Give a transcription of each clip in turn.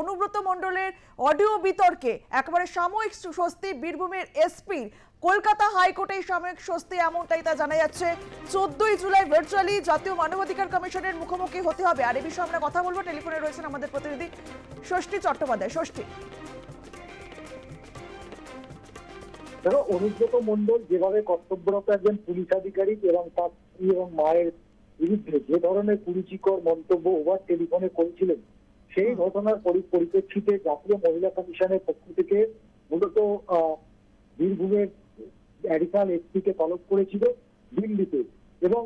অনুব্রত মণ্ডলের অডিও বিতর্কে একেবারে সাময়িক স্বস্তি, বীরভূমের এসপি, কলকাতা হাইকোর্টে সাময়িক স্বস্তি এমনটাই তা জানা যাচ্ছে। চোদ্দই জুলাই ভার্চুয়ালি জাতীয় মানবাধিকার কমিশনের মুখোমুখি হতে হবে। আর এই বিষয়ে আমরা কথা বলব। টেলিফোনে রয়েছেন আমাদের প্রতিনিধি ষষ্ঠী চট্টোপাধ্যায়। ষষ্ঠী। দেখো, অনুব্রত মন্ডল যেভাবে কর্তব্যরত একজন পুলিশ আধিকারিক এবং তার স্ত্রী এবং মায়ের বিরুদ্ধে যে ধরনের কুরুচিকর মন্তব্য ওভার টেলিফোনে করেছিলেন সেই ঘটনার পরি- পরিপ্রেক্ষিতে জাতীয় মহিলা কমিশনের পক্ষ থেকে মূলত বীরভূমের অ্যাডিশনাল এসপিকে তলব করেছিল দিল্লিতে এবং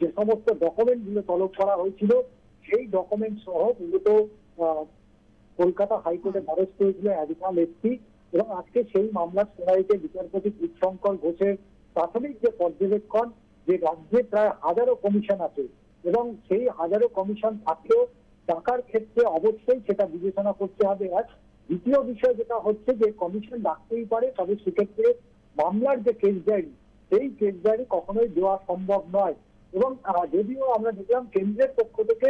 যে সমস্ত ডকুমেন্টগুলো তলব করা হয়েছিল, সেই ডকুমেন্ট সহ মূলত কলকাতা হাইকোর্টে দ্বারস্থ হয়েছিল অ্যাডিশনাল এসপি এবং আজকে সেই মামলার শুনানিতে বিচারপতি কৃষ্ণঙ্কর ঘোষের প্রাথমিক যে পর্যবেক্ষণ, যে রাজ্যে প্রায় হাজারো কমিশন আছে এবং সেই হাজারো কমিশন থাকলেও টাকার ক্ষেত্রে অবশ্যই সেটা বিবেচনা করতে হবে। আর দ্বিতীয় বিষয় যেটা হচ্ছে যে কমিশন ডাকতেই পারে তবে সেক্ষেত্রে মামলার যে কেস ডায়েরি সেই কেস ডায়েরি কখনোই দেওয়া সম্ভব নয়। এবং যদিও আমরা দেখলাম কেন্দ্রের পক্ষ থেকে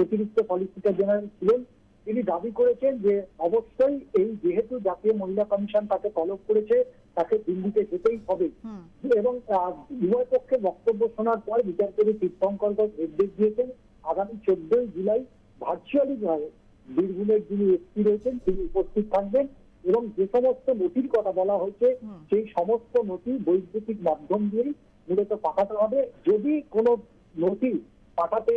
অতিরিক্ত সলিসিটর জেনারেল ছিলেন তিনি দাবি করেছেন যে অবশ্যই এই যেহেতু জাতীয় মহিলা কমিশন তাকে তলব করেছে তাকে দিল্লিতে যেতেই হবে। এবং উভয় পক্ষের বক্তব্য শোনার পর বিচারপতি তীর্থঙ্কর নির্দেশ দিয়েছেন আগামী চোদ্দই জুলাই ভার্চুয়ালি বীরভূমের যিনি এসপি রয়েছেন তিনি উপস্থিত থাকবেন এবং যে সমস্ত নথির কথা বলা হয়েছে সেই সমস্ত নথি বৈদ্যুতিক মাধ্যম দিয়েই মূলত পাঠাতে হবে। যদি কোনো নথি পাঠাতে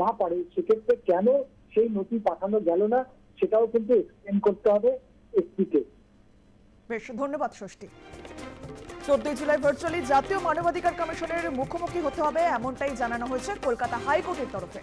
না পারে সেক্ষেত্রে কেন সেই নথি পাঠানো গেল না সেটাও কিন্তু এক্সপ্লেন করতে হবে এসপিকে বেশ ধন্যবাদ ষষ্ঠী। চোদ্দই জুলাই ভার্চুয়ালি জাতীয় মানবাধিকার কমিশনের মুখোমুখি হতে হবে, এমনটাই জানানো হয়েছে কলকাতা হাইকোর্টের তরফে।